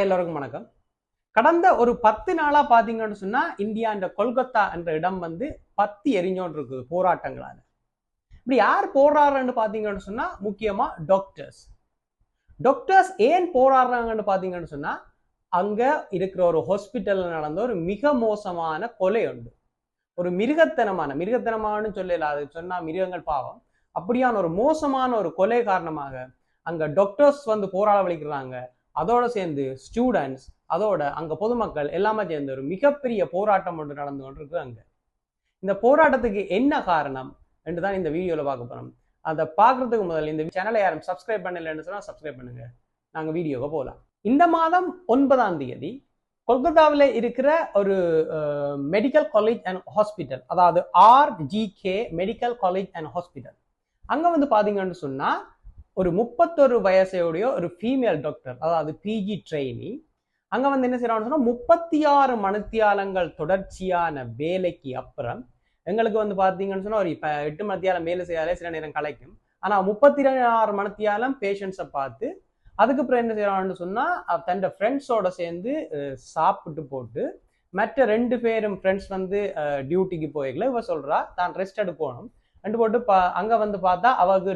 எல்லோருக்கும் வணக்கம். கடந்த ஒரு பத்து நாளா பாத்தீங்கன்னு சொன்னா இந்தியா இந்த கொல்கத்தா என்ற இடம் வந்து பத்தி எரிஞ்சோன் இருக்குது போராட்டங்களால. இப்படி யார் போராடுறன்னு பாத்தீங்கன்னு சொன்னா முக்கியமா டாக்டர்ஸ் டாக்டர்ஸ் ஏன் போராடுறாங்கன்னு பாத்தீங்கன்னு சொன்னா அங்க இருக்கிற ஒரு ஹாஸ்பிட்டல்ல நடந்த ஒரு மிக மோசமான கொலை உண்டு. ஒரு மிருகத்தனமான மிருகத்தனமானு சொல்லல அது சொன்னா மிருகங்கள் பாவம். அப்படியான ஒரு மோசமான ஒரு கொலை காரணமாக அங்க டாக்டர்ஸ் வந்து போராட வலிக்கிறாங்க. அதோட சேர்ந்து ஸ்டூடெண்ட்ஸ் அதோட அங்க பொதுமக்கள் எல்லாமே சேர்ந்து ஒரு மிகப்பெரிய போராட்டம் ஒன்று நடந்து கொண்டிருக்கு அங்க. இந்த போராட்டத்துக்கு என்ன காரணம் என்று தான் இந்த வீடியோவில் பார்க்க போகிறோம் அதை பார்க்கறதுக்கு முதல்ல இந்த சேனலை யாரும் சப்ஸ்கிரைப் பண்ணலன்னு சொன்னால் சப்ஸ்கிரைப் பண்ணுங்க. நாங்க வீடியோவை போகலாம் இந்த மாதம் ஒன்பதாம் தேதி கொல்கத்தாவில் இருக்கிற ஒரு மெடிக்கல் காலேஜ் அண்ட் ஹாஸ்பிட்டல் அதாவது RGK medical college and hospital அங்க வந்து பார்த்தீங்கன்னு சொன்னா ஒரு முப்பத்தொரு வயசையுடைய ஒரு ஃபீமேல் டாக்டர் அதாவது பிஜி ட்ரெயினி அங்கே வந்து என்ன செய்யறாங்கன்னு சொன்னால் முப்பத்தி ஆறு மணித்தியாலங்கள் தொடர்ச்சியான வேலைக்கு அப்புறம் எங்களுக்கு வந்து பார்த்தீங்கன்னு சொன்னா ஒரு இப்போ எட்டு மணித்தியாலம் வேலை செய்யாலே சில நேரம் கலைக்கும். ஆனால் முப்பத்தி ஆறு மணித்தியாலம் பேஷண்ட்ஸை பார்த்து அதுக்கப்புறம் என்ன செய்யறான்னு சொன்னா தன் ஃப்ரெண்ட்ஸோட சேர்ந்து சாப்பிட்டு போட்டு மற்ற ரெண்டு பேரும் ஃப்ரெண்ட்ஸ் வந்து டியூட்டிக்கு போய்க்கல. இவ சொல்றா தான் ரெஸ்ட் எடுக்கணும். ரெண்டு போட்டு பா அங்கே வந்து பார்த்தா அவளுக்கு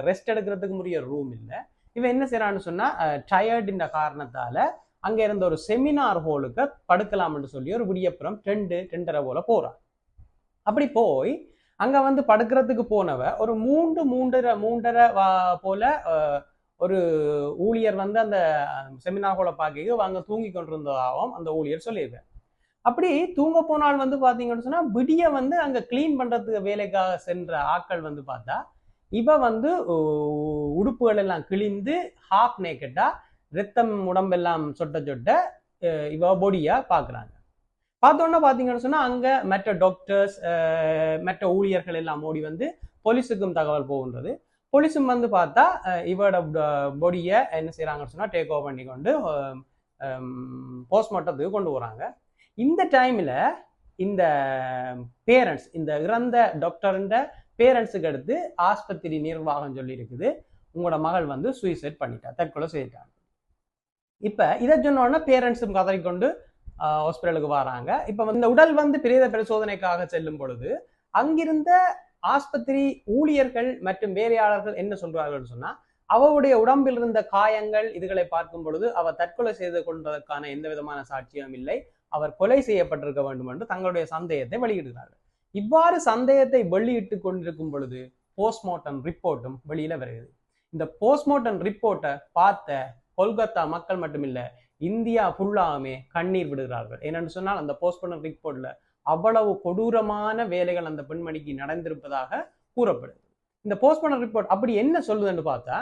ரெஸ்ட் எடுக்கிறதுக்கு முடிய ரூம் இல்லை. இவன் என்ன செய்யறான்னு சொன்னா டயர்டுன்ற காரணத்தால அங்க இருந்த ஒரு செமினார் ஹோலுக்கு படுக்கலாம்னு சொல்லி ஒரு விடியப்புறம் ரெண்டு ரெண்டரை போல போறான் அப்படி போய் அங்க வந்து படுக்கிறதுக்கு போனவ ஒரு மூன்று மூன்றரை மூன்றரை போல ஒரு ஊழியர் வந்து அந்த செமினார் ஹோலை பார்க்க அங்க தூங்கி கொண்டிருந்ததாகவும் அந்த ஊழியர் சொல்லியிருக்கேன் அப்படி தூங்க போனால் வந்து பார்த்தீங்கன்னு சொன்னால் விடிய வந்து அங்கே க்ளீன் பண்ணுறதுக்கு வேலைக்காக சென்ற ஆட்கள் வந்து பார்த்தா இவ வந்து உடுப்புகள் எல்லாம் கிழிந்து ஹாஃப் நேக்கெட்டா ரத்தம் உடம்பெல்லாம் சொட்ட சொட்ட இவ பொடியா பார்க்குறாங்க பார்த்தோன்னா பார்த்தீங்கன்னு சொன்னால் அங்கே மற்ற டாக்டர்ஸ் மற்ற ஊழியர்கள் எல்லாம் ஓடி வந்து போலீஸுக்கும் தகவல் போகின்றது. போலீஸும் வந்து பார்த்தா இவரோட பொடியை என்ன செய்கிறாங்கன்னு சொன்னால் டேக் ஓவர் பண்ணி கொண்டு போஸ்ட்மார்ட்டத்துக்கு கொண்டு வராங்க இந்த டைமில் இந்த பேரண்ட்ஸ் இந்த இறந்த டாக்டர்ன்ற பேரண்ட்ஸுக்கு அடுத்து ஆஸ்பத்திரி நிர்வாகம் சொல்லி இருக்குது உங்களோட மகள் வந்து சூசைட் பண்ணிட்டா தற்கொலை செய்துட்டாங்க. இப்போ இதை சொன்னோடனே பேரண்ட்ஸும் கதறிக்கொண்டு ஹாஸ்பிட்டலுக்கு வராங்க. இப்போ இந்த உடல் வந்து பிரேத பரிசோதனைக்காக செல்லும் பொழுது அங்கிருந்த ஆஸ்பத்திரி ஊழியர்கள் மற்றும் வேலையாளர்கள் என்ன சொல்றார்கள் சொன்னா அவளுடைய உடம்பில் இருந்த காயங்கள் இதுகளை பார்க்கும் பொழுது அவ தற்கொலை செய்து கொண்டதற்கான எந்த விதமான சாட்சியம் இல்லை. அவர் கொலை செய்யப்பட்டிருக்க வேண்டும் என்று தங்களுடைய சந்தேகத்தை வெளியிடுகிறார்கள். இவ்வாறு சந்தேகத்தை வெளியிட்டு கொண்டிருக்கும் பொழுது போஸ்ட்மார்ட்டம் ரிப்போர்ட்டும் வெளியில வருகிறது. இந்த போஸ்ட்மார்ட்டம் ரிப்போர்ட்டை பார்த்த கொல்கத்தா மக்கள் மட்டுமில்ல இந்தியா ஃபுல்லாமே கண்ணீர் விடுகிறார்கள். ஏனென்று சொன்னால் அந்த போஸ்ட்மார்ட்டம் ரிப்போர்ட்ல அவ்வளவு கொடூரமான வேலைகள் அந்த பெண்மணிக்கு நடந்திருப்பதாக கூறப்படுது இந்த போஸ்ட்மார்ட்டம் ரிப்போர்ட் அப்படி என்ன சொல்லுதுன்னு பார்த்தா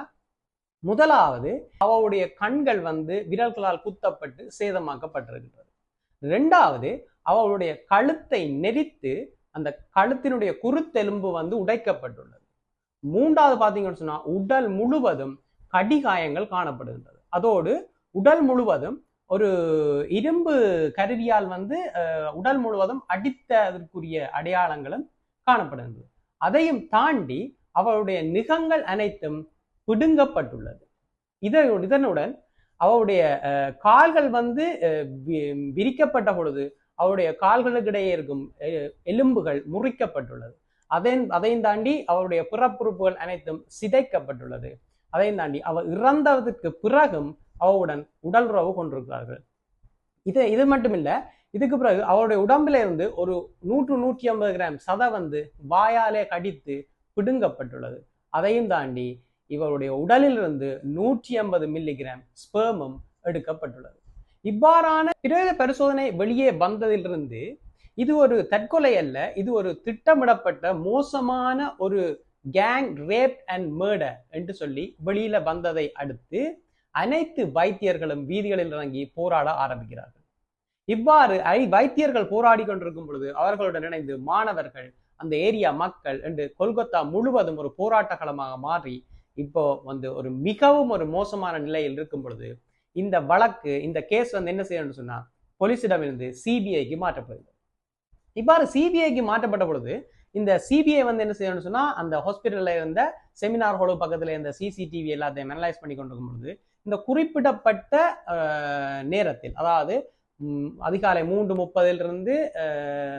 முதலாவது அவளுடைய கண்கள் வந்து விரல்களால் குத்தப்பட்டு சேதமாக்கப்பட்டிருக்கிறது ரெண்டாவது அவளுடைய கழுத்தை நெரித்து அந்த கழுத்தினுடைய குருத்தெலும்பு வந்து உடைக்கப்பட்டுள்ளது. மூன்றாவது பார்த்தீங்கன்னு சொன்னா உடல் முழுவதும் கடிகாயங்கள் காணப்படுகின்றது. அதோடு உடல் முழுவதும் ஒரு இரும்பு கருவியால் வந்து உடல் முழுவதும் அடித்ததற்குரிய அடையாளங்களும் காணப்படுகின்றது. அதையும் தாண்டி அவளுடைய நிகங்கள் அனைத்தும் பிடுங்கப்பட்டுள்ளது. இதை இதனுடன் அவருடைய கால்கள் வந்து விரிக்கப்பட்ட பொழுது அவருடைய கால்களுக்கு இடையே இருக்கும் எலும்புகள் முறிக்கப்பட்டுள்ளது. அதையும் அதையும் தாண்டி அவருடைய பிறப்புறுப்புகள் அனைத்தும் சிதைக்கப்பட்டுள்ளது. அதையும் தாண்டி அவர் இறந்ததற்கு பிறகும் அவருடன் உடல்றவு கொண்டிருக்கிறார்கள். இது இது மட்டுமில்ல இதுக்கு பிறகு அவருடைய உடம்புல இருந்து ஒரு நூற்று நூற்றி ஐம்பது கிராம் சதை வந்து வாயாலே கடித்து பிடுங்கப்பட்டுள்ளது. அதையும் தாண்டி இவருடைய உடலிலிருந்து நூற்றி ஐம்பது மில்லிகிராம் ஸ்பேமும் எடுக்கப்பட்டுள்ளது. இவ்வாறான பிரேத பரிசோதனை வெளியே வந்ததிலிருந்து இது ஒரு தற்கொலை அல்ல இது ஒரு திட்டமிடப்பட்ட மோசமான ஒரு கேங் ரேப் அண்ட் மேர்டர் என்று சொல்லி வெளியில வந்ததை அடுத்து அனைத்து வைத்தியர்களும் வீதிகளில் இறங்கி போராட ஆரம்பிக்கிறார்கள். இவ்வாறு ஐ வைத்தியர்கள் போராடி கொண்டிருக்கும் பொழுது அவர்களுடன் இணைந்து மாணவர்கள் அந்த ஏரியா மக்கள் என்று கொல்கத்தா முழுவதும் ஒரு போராட்ட களமாக மாறி இப்போ வந்து ஒரு மிகவும் ஒரு மோசமான நிலையில் இருக்கும் பொழுது இந்த வழக்கு இந்த கேஸ் வந்து என்ன செய்யணும்னு சொன்னா போலீசிடமிருந்து சிபிஐக்கு மாற்றப்படுது. இவ்வாறு சிபிஐக்கு மாற்றப்பட்ட பொழுது இந்த சிபிஐ வந்து என்ன செய்யணும்னு சொன்னா அந்த ஹாஸ்பிட்டல்ல இருந்த செமினார் ஹோலு பக்கத்துல இருந்த சிசிடிவி எல்லாத்தையும் அனலைஸ் பண்ணி கொண்டிருக்கும் பொழுது இந்த குறிப்பிடப்பட்ட நேரத்தில் அதாவது அதிகாலை மூன்று முப்பதிலிருந்து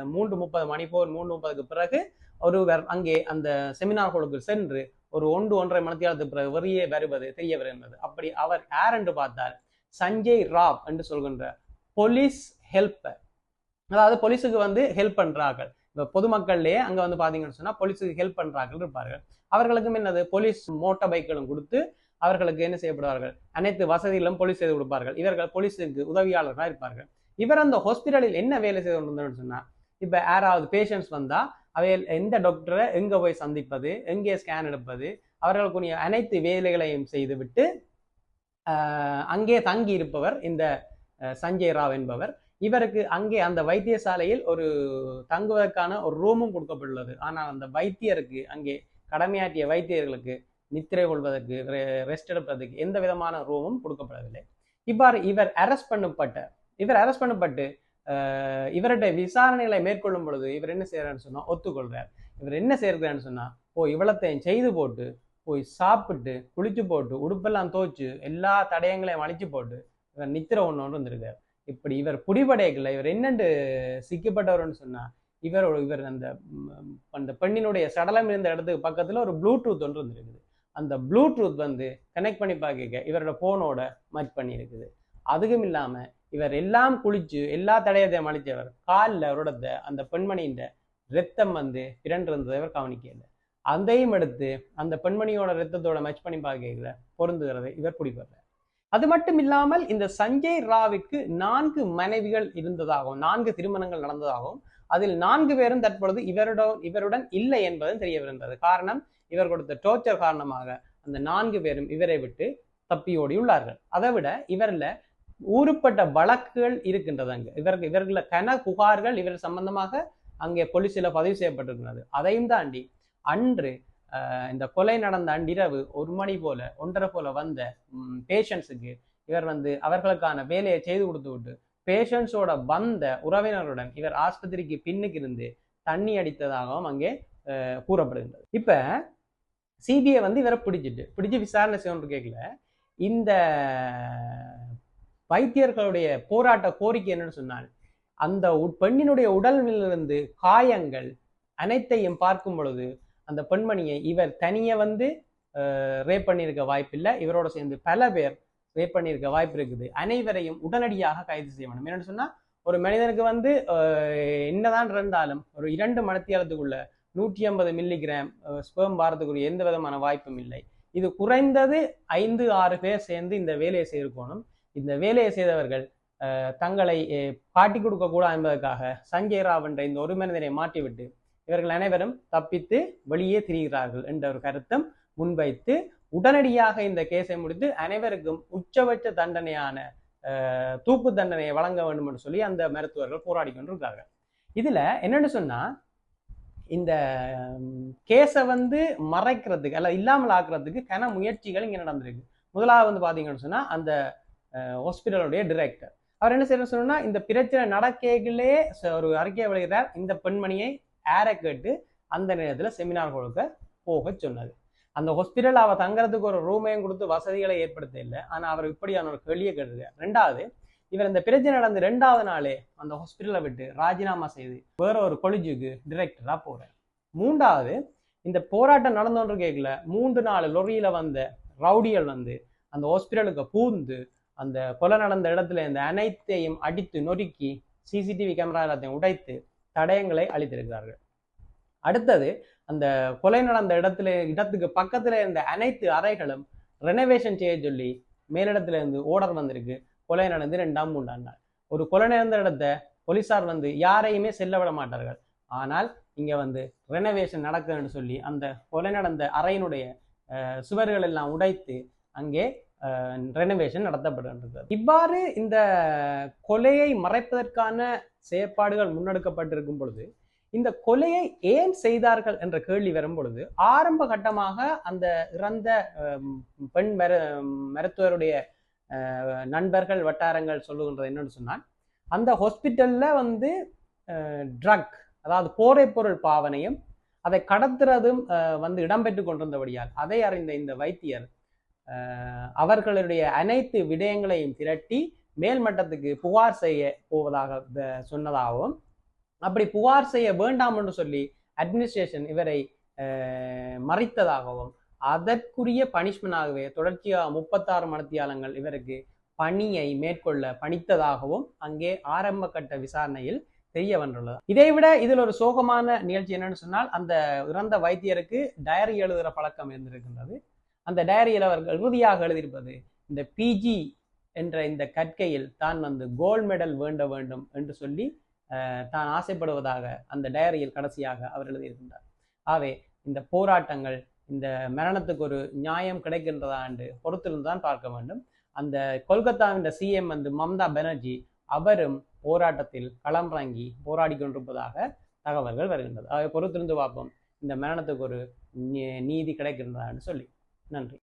மூன்று முப்பது மணி போர் மூன்று முப்பதுக்கு பிறகு ஒருவர் அங்கே அந்த செமினார் ஹோலுக்கு சென்று ஒரு ஒன்று ஒன்றரை மணித்தியாலத்துக்கு பிறகு வெளியே வருவது தெரிய வருகின்றது. அப்படி அவர் யார் என்று பார்த்தால் சஞ்சய் ராவ் என்று சொல்கின்ற போலீஸ் ஹெல்ப்பர் அதாவது போலீஸுக்கு வந்து ஹெல்ப் பண்றார்கள். இப்போ பொதுமக்கள்லேயே அங்க வந்து பார்த்தீங்கன்னு சொன்னா போலீஸுக்கு ஹெல்ப் பண்றார்கள் இருப்பார்கள். அவர்களுக்கும் என்னது? போலீஸ் மோட்டார் பைக்களும் கொடுத்து அவர்களுக்கு என்ன செய்யப்படுவார்கள்? அனைத்து வசதிகளும் போலீஸ் செய்து கொடுப்பார்கள். இவர்கள் போலீஸுக்கு உதவியாளர்களாக இருப்பார்கள். இவர் அந்த ஹாஸ்பிட்டலில் என்ன வேலை செய்து கொண்டிருந்தார்னு சொன்னா இப்ப யாராவது பேஷண்ட்ஸ் வந்தா அவையில் எந்த டாக்டரை எங்கே போய் சந்திப்பது எங்கே ஸ்கேன் எடுப்பது அவர்களுக்குரிய அனைத்து வேலைகளையும் செய்துவிட்டு அங்கே தங்கி இருப்பவர் இந்த சஞ்சய் ராவ் என்பவர். இவருக்கு அங்கே அந்த வைத்தியசாலையில் ஒரு தங்குவதற்கான ஒரு ரூமும் கொடுக்கப்பட்டுள்ளது. ஆனால் அந்த வைத்தியருக்கு அங்கே கடமையாற்றிய வைத்தியர்களுக்கு நித்திரை கொள்வதற்கு ரெஸ்ட் எடுப்பதற்கு எந்த விதமான ரூமும் கொடுக்கப்படவில்லை. இவ்வாறு இவர் அரெஸ்ட் பண்ணப்பட்ட இவர் அரெஸ்ட் பண்ணப்பட்டு இவர்கிட்ட இவருடைய விசாரணைகளை மேற்கொள்ளும் பொழுது இவர் என்ன செய்யறாருன்னு சொன்னா ஒத்துக்கொள்கிறார் இவர் என்ன செய்யறாருன்னு சொன்னா ஓ இவ்வளத்தையும் செய்து போட்டு போய் சாப்பிட்டு குளிச்சு போட்டு உடுப்பெல்லாம் தோச்சு எல்லா தடயங்களையும் அழிச்சு போட்டு இவர் நித்திர ஒன்று ஒன்று வந்திருக்கார். இப்படி இவர் புடிபடைகள்ல இவர் என்னென்று சிக்கப்பட்டவர்னு சொன்னா இவர் இவர் அந்த அந்த பெண்ணினுடைய சடலம் இருந்த இடத்துக்கு பக்கத்துல ஒரு ப்ளூடூத் ஒன்று இருந்திருக்குது அந்த ப்ளூடூத் வந்து கனெக்ட் பண்ணி பார்க்க இவரோட போனோட மச் பண்ணி அதுவும் இல்லாம இவர் எல்லாம் குளிச்சு எல்லா தடயத்தையும் அழிச்சவர் காலில் அவரோட அந்த பெண்மணியின் ரத்தம் வந்து பிறண்டிருந்ததை இவர் கவனிக்கல. அதையும் எடுத்து அந்த பெண்மணியோட ரத்தத்தோட மேட்ச் பண்ணி பார்க்கல பொருந்துகிறதை இவர் பிடிப்படுறார் அது மட்டும் இல்லாமல் இந்த சஞ்சய் ராவிற்கு நான்கு மனைவிகள் இருந்ததாகவும் நான்கு திருமணங்கள் நடந்ததாகவும் அதில் நான்கு பேரும் தற்பொழுது இவருடன் இவருடன் இல்லை என்பதும் தெரிய வருகின்றது காரணம் இவர் கொடுத்த டோர்ச்சர் காரணமாக அந்த நான்கு பேரும் இவரை விட்டு தப்பியோடியுள்ளார்கள். அதை விட இவரில் உருப்பட்ட வழக்குகள் இருக்கின்றது அங்கு. இவர்கள் இவர்கள கன புகார்கள் இவர் சம்பந்தமாக அங்கே போலீஸில் பதிவு செய்யப்பட்டிருக்கிறது. அதையும் தாண்டி அன்று ஆஹ், இந்த கொலை நடந்த அன்றிரவு ஒரு மணி போல ஒன்றரை போல வந்த பேஷண்ட்ஸுக்கு இவர் வந்து அவர்களுக்கான வேலையை செய்து கொடுத்து விட்டு பேஷண்ட்ஸோட வந்த உறவினருடன் இவர் ஆஸ்பத்திரிக்கு பின்னுக்கு இருந்து தண்ணி அடித்ததாகவும் அங்கே கூறப்படுகின்றது. இப்ப சிபிஐ வந்து இவரை பிடிச்சிட்டு பிடிச்சு விசாரணை செய்யணும்னு கேட்கல. இந்த வைத்தியர்களுடைய போராட்ட கோரிக்கை என்னன்னு சொன்னால் அந்த உட்- பெண்ணினுடைய உடலிலிருந்து காயங்கள் அனைத்தையும் பார்க்கும் பொழுது அந்த பெண்மணியை இவர் தனியே வந்து ரேப் பண்ணியிருக்க வாய்ப்பில்லை. இவரோட சேர்ந்து பல பேர் ரேப் பண்ணியிருக்க வாய்ப்பு இருக்குது. அனைவரையும் உடனடியாக கைது செய்ய வேண்டும். என்னென்னு சொன்னால் ஒரு மனிதனுக்கு வந்து என்னதான் இருந்தாலும் ஒரு இரண்டு மணித்தியாலத்துக்குள்ள நூற்றி ஐம்பது மில்லிகிராம் ஸ்பேம் வாரத்துக்குரிய எந்த விதமான வாய்ப்பும் இல்லை. இது குறைந்தது ஐந்து ஆறு பேர் சேர்ந்து இந்த வேலையை செய்திருக்கணும். இந்த வேலையை செய்தவர்கள் தங்களை காட்டி கொடுக்க கூடாது என்பதற்காக சஞ்சய் ராவ் என்ற இந்த ஒரு மனிதனை மாற்றிவிட்டு இவர்கள் அனைவரும் தப்பித்து வெளியே திரிகிறார்கள் என்ற ஒரு கருத்தம் முன்வைத்து உடனடியாக இந்த கேஸை முடித்து அனைவருக்கும் உச்சபட்ச தண்டனையான தூக்கு தண்டனையை வழங்க வேண்டும் என்று சொல்லி அந்த மருத்துவர்கள் போராடி கொண்டிருக்கிறார்கள். இதுல என்னன்னு சொன்னா இந்த கேஸை வந்து மறைக்கிறதுக்கு அல்ல இல்லாமல் ஆக்குறதுக்கு கன முயற்சிகள் இங்க நடந்திருக்கு. முதலாவது வந்து பாத்தீங்கன்னு சொன்னா அந்த ஹாஸ்பிட்டலுடைய டிரெக்டர் அவர் என்ன செய்யணும் சொன்னா இந்த பிரச்சனை நடக்கைகளே ஒரு அறிக்கையை வெளியிட்டார் இந்த பெண்மணியை ஏற கேட்டு அந்த நேரத்தில் செமினார் கொடுக்க போக சொன்னது அந்த ஹாஸ்பிட்டல் அவர் தங்கறதுக்கு ஒரு ரூமையும் கொடுத்து வசதிகளை ஏற்படுத்த இல்லை. ஆனால் அவர் இப்படியான ஒரு கேள்வியை கேட்டிருக்கார். ரெண்டாவது இவர் இந்த பிரச்சனை நடந்து ரெண்டாவது நாளே அந்த ஹாஸ்பிட்டலை விட்டு ராஜினாமா செய்து வேற ஒரு கொலிஜுக்கு டிரெக்டராக போகிறார் மூன்றாவது இந்த போராட்டம் நடந்தோன்ற கேட்கல மூன்று நாள் லொரியில் வந்த ரவுடிகள் வந்து அந்த ஹாஸ்பிட்டலுக்கு பூந்து அந்த கொலை நடந்த இடத்துல இந்த அனைத்தையும் அடித்து நொறுக்கி சிசிடிவி கேமரா எல்லாத்தையும் உடைத்து தடயங்களை அளித்திருக்கிறார்கள். அடுத்தது அந்த கொலை நடந்த இடத்துல இடத்துக்கு பக்கத்துல இருந்த அனைத்து அறைகளும் ரெனோவேஷன் செய்ய சொல்லி மேலிடத்துல இருந்து ஓடர் வந்திருக்கு. கொலை நடந்து ரெண்டாம் மூன்றாம் நாள். ஒரு கொலை நடந்த இடத்த போலீசார் வந்து யாரையுமே செல்ல விட மாட்டார்கள். ஆனால் இங்க வந்து ரெனோவேஷன் நடக்குதுன்னு சொல்லி அந்த கொலை நடந்த அறையினுடைய சுவர்கள் எல்லாம் உடைத்து அங்கே ரெனோவேஷன் நடத்தப்படுகின்றது. இவ்வாறு இந்த கொலையை மறைப்பதற்கான செயற்பாடுகள் முன்னெடுக்கப்பட்டிருக்கும் பொழுது இந்த கொலையை ஏன் செய்தார்கள் என்ற கேள்வி வரும் பொழுது ஆரம்ப கட்டமாக அந்த இறந்த பெண் மரு மருத்துவருடைய நண்பர்கள் வட்டாரங்கள் சொல்லுகின்றது என்னன்னு சொன்னால் அந்த ஹாஸ்பிட்டல்ல வந்து ட்ரக் அதாவது போரை பொருள் பாவனையும் அதை கடத்துறதும் வந்து இடம்பெற்று கொண்டிருந்தபடியால் அதை அறிந்த இந்த வைத்தியர் அவர்களுடைய அனைத்து விடயங்களையும் திரட்டி மேல்மட்டத்துக்கு புகார் செய்ய போவதாக சொன்னதாகவும் அப்படி புகார் செய்ய வேண்டாம் என்று சொல்லி அட்மினிஸ்ட்ரேஷன் இவரை மறைத்ததாகவும் அதற்குரிய பனிஷ்மெண்டாகவே தொடர்ச்சியாக முப்பத்தாறு மணத்தியாலங்கள் இவருக்கு பணியை மேற்கொள்ள பணித்ததாகவும் அங்கே ஆரம்ப கட்ட விசாரணையில் தெரிய வந்துள்ளது. இதை விட இதில் ஒரு சோகமான நிகழ்ச்சி என்னன்னு சொன்னால் அந்த இறந்த வைத்தியருக்கு டயரி எழுதுகிற பழக்கம் இருந்திருக்கின்றது. அந்த டைரியில் அவர்கள் உறுதியாக எழுதியிருப்பது இந்த பிஜி என்ற இந்த கற்கையில் தான் வந்து கோல்டு மெடல் வேண்ட வேண்டும் என்று சொல்லி தான் ஆசைப்படுவதாக அந்த டயரியில் கடைசியாக அவர் எழுதியிருக்கின்றார். ஆகவே இந்த போராட்டங்கள் இந்த மரணத்துக்கு ஒரு நியாயம் கிடைக்கின்றதா என்று பொறுத்திருந்து தான் பார்க்க வேண்டும். அந்த கொல்கத்தாவின் சிஎம் வந்து மம்தா பானர்ஜி அவரும் போராட்டத்தில் களமிறங்கி போராடி கொண்டிருப்பதாக தகவல்கள் வருகின்றது. அதை பொறுத்திருந்து பார்ப்போம் இந்த மரணத்துக்கு ஒரு நீதி கிடைக்கின்றதா என்று சொல்லி. நன்றி